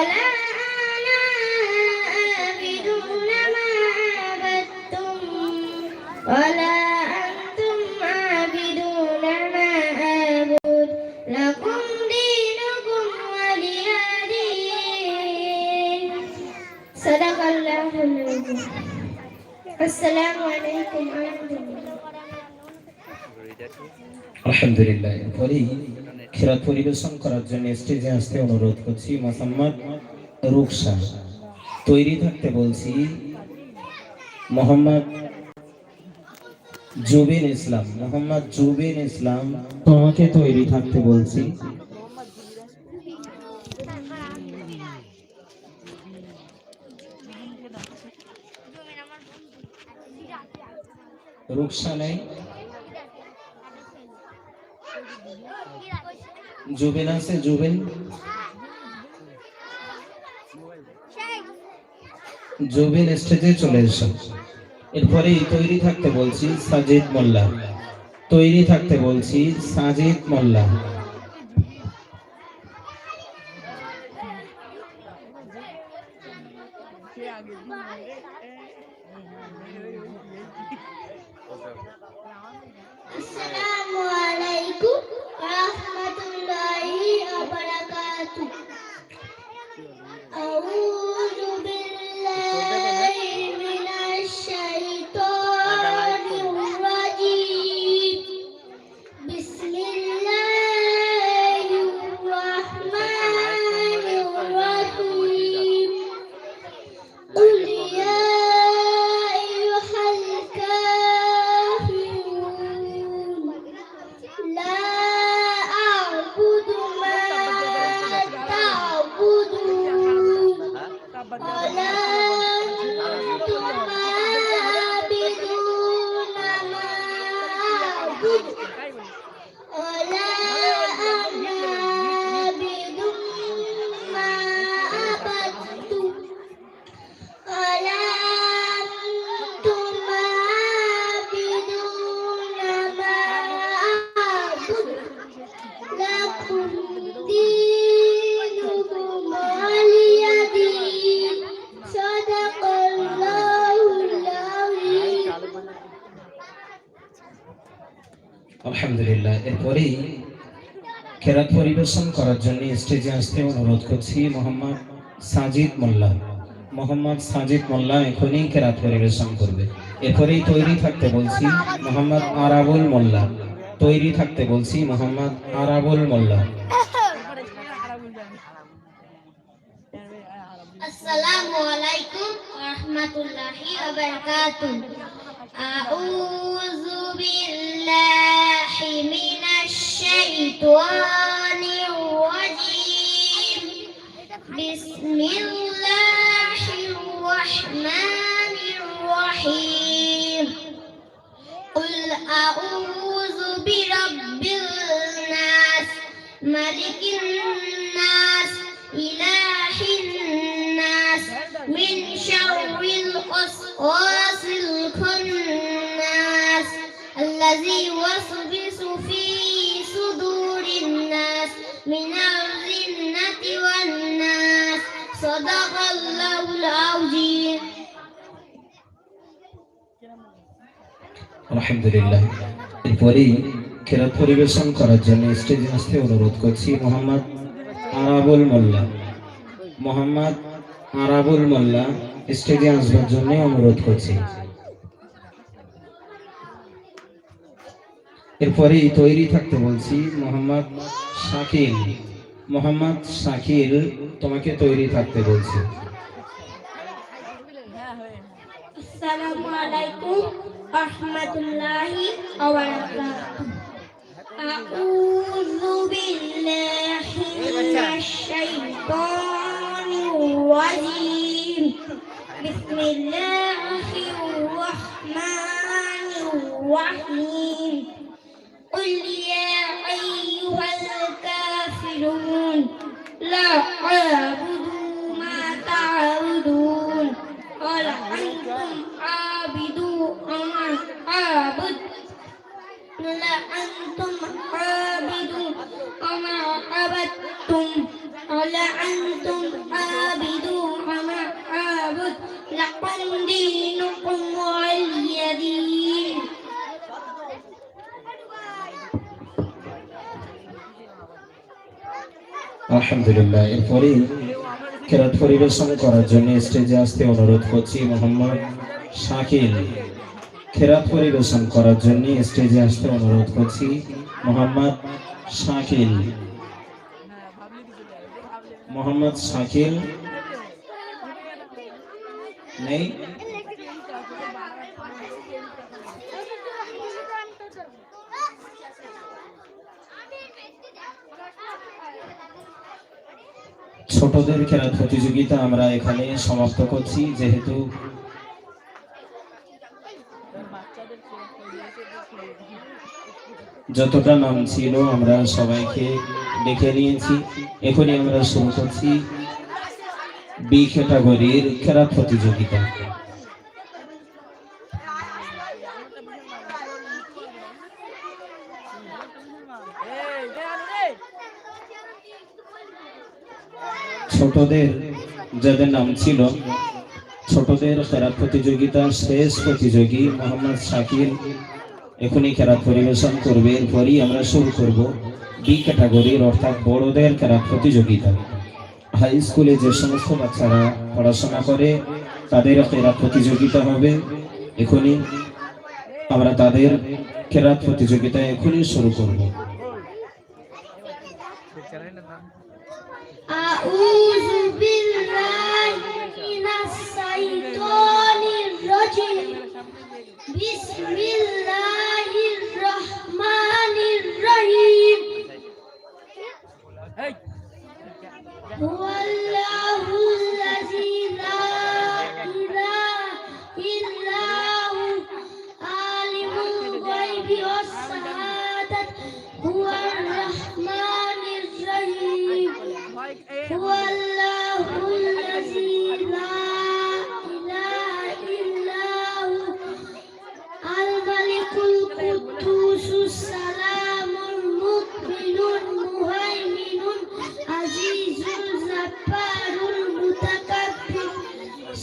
ولا أنا عابد ما عبدتم ولا أنتم عابدون ما أعبد لكم دينكم ولي دين. صدق الله العظيم. السلام عليكم ورحمة الله. الحمد لله. ولي খেরাত পরিবেশন করার জন্য স্টেজে আসতে অনুরোধ করছি মোহাম্মদ রুকসা তৈরি থাকতে বলছি মোহাম্মদ জুবিন ইসলাম। মোহাম্মদ জুবিন ইসলাম, তোমাকে তৈরি থাকতে বলছি। রুকসা নেই। জুবিন আছে, জুবিন? জুবিন স্টেজে চলে এসো। এরপরে তৈরি থাকতে বলছি সাজিদ মোল্লা। তৈরি থাকতে বলছি সাজিদ মোল্লা। আসসালামু প্রদর্শন করার জন্য স্টেজে আসতে অনুরোধ করছি মোহাম্মদ সাজিদ মোল্লা। মোহাম্মদ সাজিদ মোল্লা এখনই কেরাত পরিবেশন করবে। এরপরেই তৈরি থাকতে বলছি মোহাম্মদ আরাবুল মোল্লা। তৈরি থাকতে বলছি মোহাম্মদ আরাবুল মোল্লা। আসসালামু আলাইকুম বিল্লাহি মিনাশ শাইতানির الوسواس الخناس الذي يوسوس في صدور الناس من الجنة والناس صدق الله العظيم আলহামদুলিল্লাহ এরপরেই খেরাত পরিবেশন করার জন্য স্টেজে আসতে অনুরোধ করছি মোহাম্মদ আরাবুল মোল্লা মোহাম্মদ আরাবুল মোল্লা স্টেজে আসবার জন্য অনুরোধ করছি। এরপরে তৈরি থাকতে বলছি, মোহাম্মদ শাকিল মোহাম্মদ শাকিল তোমাকে তৈরি থাকতে বলছি। আসসালামু আলাইকুম, রাহমাতুল্লাহি ওয়া বারাকাতুহু। الرجيم بسم الله الرحمن الرحيم. قل يا أيها الكافرون لا أعبد ما تعبدون. ولا أنتم عابدون ما أعبد ولا أنتم عابدون وما عبدتم. ولأنتم عابدون ما أعبد لكم دينكم ولي دين আলহামদুলিল্লাহ এরপরে কেরাত পরিবেশন করার জন্য স্টেজে আসতে অনুরোধ করছি মোহাম্মদ শাকিল খেরাত পরিবেশন করার জন্য স্টেজে আসতে অনুরোধ করছি মোহাম্মদ শাকিল মোহাম্মদ শাকিল? নেই? ছোটদের খেলা প্রতিযোগিতা আমরা এখানে সমাপ্ত করছি, যেহেতু যতটা নাম ছিল আমরা সবাইকে ডেকে নিয়েছি। এখনই আমরা শুরু করছি বি ক্যাটাগরির খেলা প্রতিযোগিতা। ছোটদের যাদের নাম ছিল, ছোটদের খেলা প্রতিযোগিতা শেষ প্রতিযোগী মোহাম্মদ শাকিল এখনই খেলা পরিবেশন করবে। এরপরই আমরা শুরু করব। বি ক্যাটাগরির অর্থাৎ বড়দের খেলা প্রতিযোগিতা হাই স্কুলে যে সমস্ত বাচ্চারা পড়াশোনা করে তাদের খেলা প্রতিযোগিতা হবে এখনই আমরা তাদের খেলা প্রতিযোগিতা এখনই শুরু করব أعوذ بالله من الشيطان الرجيم بسم الله الرحمن الرحيم 哎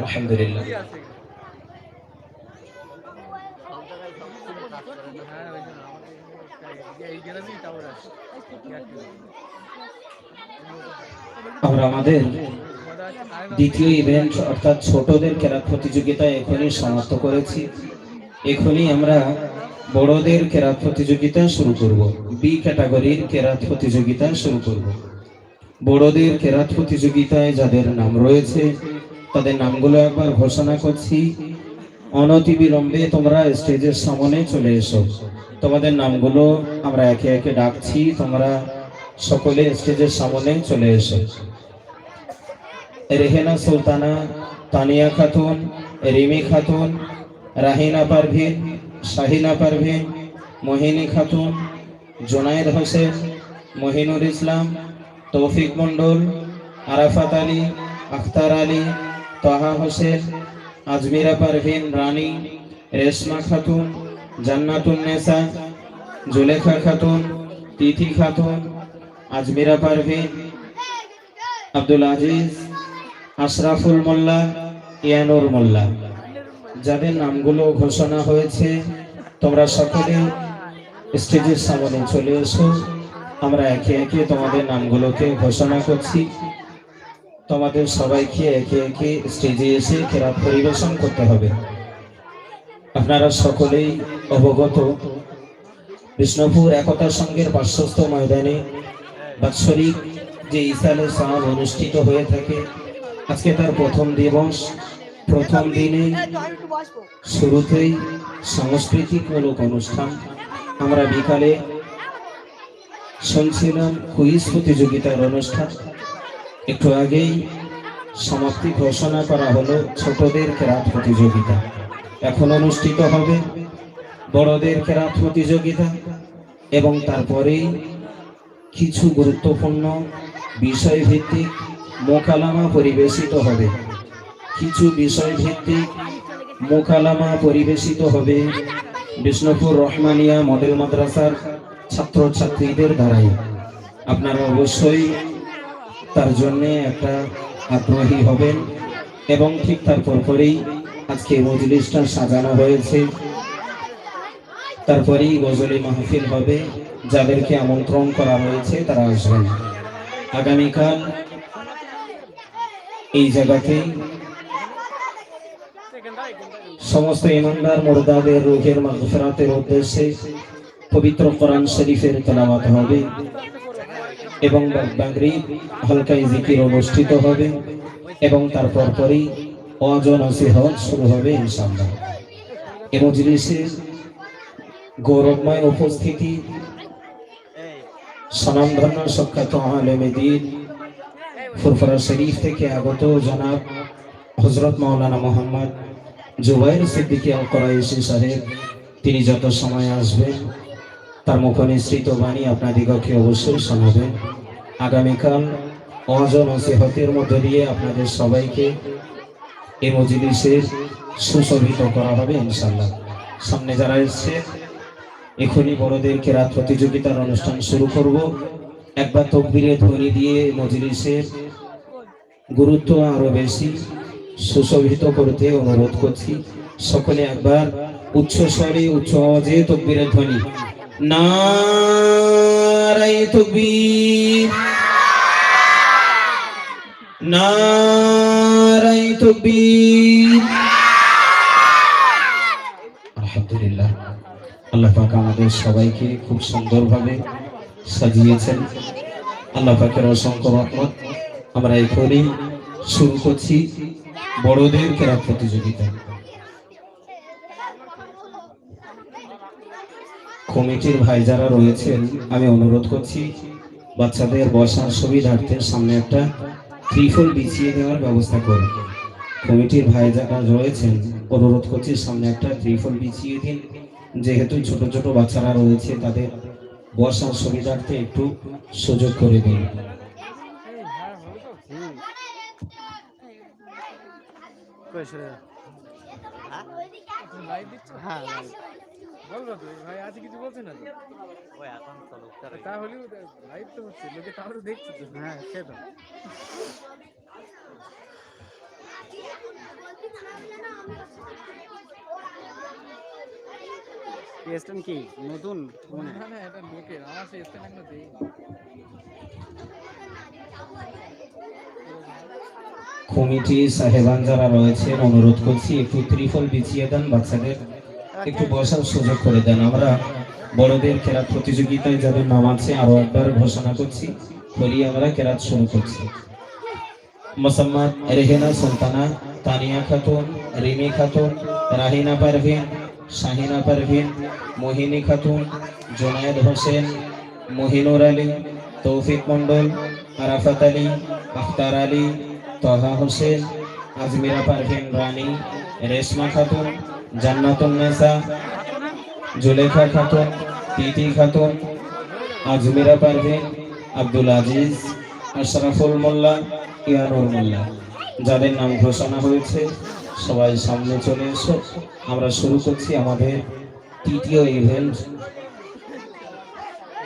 আলহামদুলিল্লাহ। আমরা আমাদের দ্বিতীয় ইভেন্ট অর্থাৎ ছোটদের ক্যারাত প্রতিযোগিতা এখনই সমাপ্ত করেছি। এখনই আমরা বড়দের ক্যারাত প্রতিযোগিতা শুরু করব। বি ক্যাটাগরির ক্যারাত প্রতিযোগিতা শুরু করব। বড়দের ক্যারাত প্রতিযোগিতায় যাদের নাম রয়েছে তাদের নামগুলো একবার ঘোষণা করছি। অনতি বিলম্বে তোমরা স্টেজের সামনে চলে এসো। তোমাদের নামগুলো আমরা একে একে ডাকছি, তোমরা সকলে স্টেজের সামনে চলে এসো। রেহেনা সুলতানা, তানিয়া খাতুন, রিমি খাতুন, রাহিনা পারভিন, শাহিনা পারভিন, মোহিনী খাতুন, জোনায়েদ হোসেন মহিনুর ইসলাম, তৌফিক মণ্ডল, আরাফাত আলী, আখতার আলী তাহা হোসেন আজমিরা পারভিন রানী, রেশমা খাতুন, জান্নাতুন নেসা, জুলেখা খাতুন, তিথি খাতুন, আজমিরা পারভিন, আব্দুল আজিজ, আশরাফুল মোল্লা, ইয়ানুর মোল্লা। যাদের নামগুলো ঘোষণা হয়েছে, তোমরা সকলে স্টেজের সামনে চলে এসো। আমরা একে একে তোমাদের নামগুলোকে ঘোষণা করছি। তোমাদের সবাইকে একে একে স্টেজে এসে খেরাত পরিবেশন করতে হবে। আপনারা সকলেই অবগত, বিষ্ণুপুর একতা সংঘের পার্শ্বস্থ ময়দানে বাৎসরিক যে ইসালে সাহাব অনুষ্ঠিত হয়ে থাকে, আজকে তার প্রথম দিবস। প্রথম দিনে শুরুতেই সাংস্কৃতিকমূলক অনুষ্ঠান। আমরা বিকালে শুনছিলাম কুইজ প্রতিযোগিতার অনুষ্ঠান। একটু আগেই সমাপ্তি ঘোষণা করা হলো ছোটদের কেরাত প্রতিযোগিতা। এখন অনুষ্ঠিত হবে বড়দের কেরাত প্রতিযোগিতা এবং তারপরেই কিছু গুরুত্বপূর্ণ বিষয়ভিত্তিক মোকালামা পরিবেশিত হবে। কিছু বিষয়ভিত্তিক মোকালামা পরিবেশিত হবে বিষ্ণুপুর রহমানিয়া মডেল মাদ্রাসার ছাত্রছাত্রীদের দ্বারাই। আপনারা অবশ্যই তার জন্য একটা আগ্রহী হবেন এবং ঠিক তার পরপরেই আজকে মজলিসটা সাজানো হয়েছে। তারপরেই গজলি মাহফিল হবে। যাদেরকে আমন্ত্রণ করা হয়েছে তারা আসবেন। আগামীকাল এই জায়গাতেই সমস্ত ইমানদার, মুর্দাদের, রুহের মাগফিরাতের উদ্দেশ্যে পবিত্র কোরআন শরীফের তেলাওয়াত হবে। এবং বাগরি হালকাই জিকির অনুষ্ঠিত হবে এবং তারপর পরেই অজন নসিহত শুরু হবে ইনশাআল্লাহ। এ মজলিসের গৌরবময় উপস্থিতি স্বনামধন্য সখ্যাত আলেমেদিন ফুরফুরা শরীফ থেকে আগত জনাব হজরত মাওলানা মোহাম্মদ জুবাইর সিদ্দিকী আল করাইশি সাহেব, তিনি যত সময় আসবেন তার মুখ মুখনিসৃত বাণী আপনাদিগকে অবশ্যই শোনাবেন। আগামীকাল অজন ও সেহতের মধ্য দিয়ে আপনাদের সবাইকে এই মজলিসের সুশোভিত করা হবে ইনশাল্লাহ সামনে যারা এসছে, এখনই বড়দের কেরাত প্রতিযোগিতার অনুষ্ঠান শুরু করব। একবার তকবিরে ধ্বনি দিয়ে মজলিসের গুরুত্ব আরও বেশি সুশোভিত করতে অনুরোধ করছি। সকলে একবার উচ্চ স্বরে উচ্চ আওয়াজে তকবীরের ধ্বনি। নারাই তকবীর নারাই তকবীর আলহামদুলিল্লাহ। আল্লাহ পাক আমাদের সবাইকে খুব সুন্দরভাবে সাজিয়েছেন। আল্লাহ পাকের অসংখ্য রহমত। আমরা এখনই শুরু করছি বড়দের খেলা প্রতিযোগিতা। কমিটির ভাই যারা রয়েছেন আমি অনুরোধ করছি বাচ্চাদের বসার সুবিধার্থে সামনে একটা ত্রিফল বিছিয়ে দেওয়ার ব্যবস্থা করুন। কমিটির ভাই যারা রয়েছেন অনুরোধ করছি সামনে একটা ত্রিফল বিছিয়ে দিন। যেহেতু ছোট ছোট বাচ্চারা রয়েছে তাদের বসার সুবিধার্থে একটু সুযোগ করে দিন। হ্যাঁ লাইভ। বলব তো ভাই আজ কিছু বলছে না তো? ওই এখন চলো তাহলেও লাইভ তো হচ্ছে লোকে তাহলে দেখছে তো। হ্যাঁ সে তো স্ট্যান্ড কি? নতুন? মানে না না এটা লোকের আমার সেই স্ট্যান্ড একটা দেই কমিটি সাহেবান যারা রয়েছেন অনুরোধ করছি একটু ত্রিফল বিছিয়ে দেন বাচ্চাদের। একটু বসার সুযোগ করে দেন। আমরা বড়দের কেরাত প্রতিযোগিতায় যাদের নাম আছে, আরও একবার ঘোষণা করছি বলি আমরা কেরাত শুরু করছি। মোসাম্মদ, রেহেনা সুলতানা, তানিয়া খাতুন, রিমি খাতুন, রাহিনা পারভিন, শাহিনা পারভিন, মোহিনী খাতুন, জোনায়েদ হোসেন, মহিনুর আলী, তৌফিক মন্ডল আরাফাত আলী, আখতার আলী, তহা হোসেন, আজমিরা পারভিন রানী, রেশমা খাতুন জান্নাতুন নেসা, জুলেখা খাতুন, টিটি খাতুন, আজমিরা পারভিন আব্দুল আজিজ, আশরাফুল মোল্লা, ইয়ানুর মোল্লা। যাদের নাম ঘোষণা হয়েছে, সবাই সামনে চলে এসো। আমরা শুরু করছি আমাদের তৃতীয় ইভেন্ট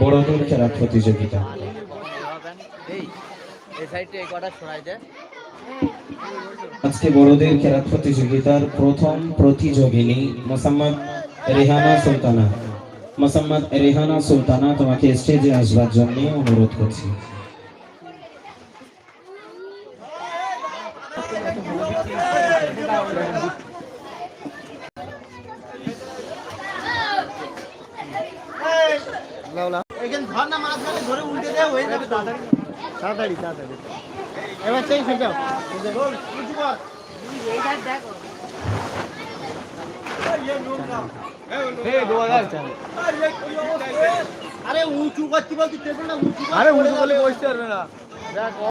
বড়দের খেলা প্রতিযোগিতা। এই এই কটা আজকে বড়দের খেলা প্রতিযোগিতার প্রথম প্রতিযোগিনী মোসাম্মদ রেহানা সুলতানা। মোসাম্মদ রেহানা সুলতানা তোমাকে স্টেজে আসবার জন্য অনুরোধ করছি। এখানে ধর না ধরে উল্টে দে হয়ে যাবে তাড়াতাড়ি। তাড়াতাড়ি তাড়াতাড়ি। এবার সেই ফেল যাও আরে উঁচু করছি বলছি উঁচু আরে উঁচু করলে বসতে পারবে না। দেখ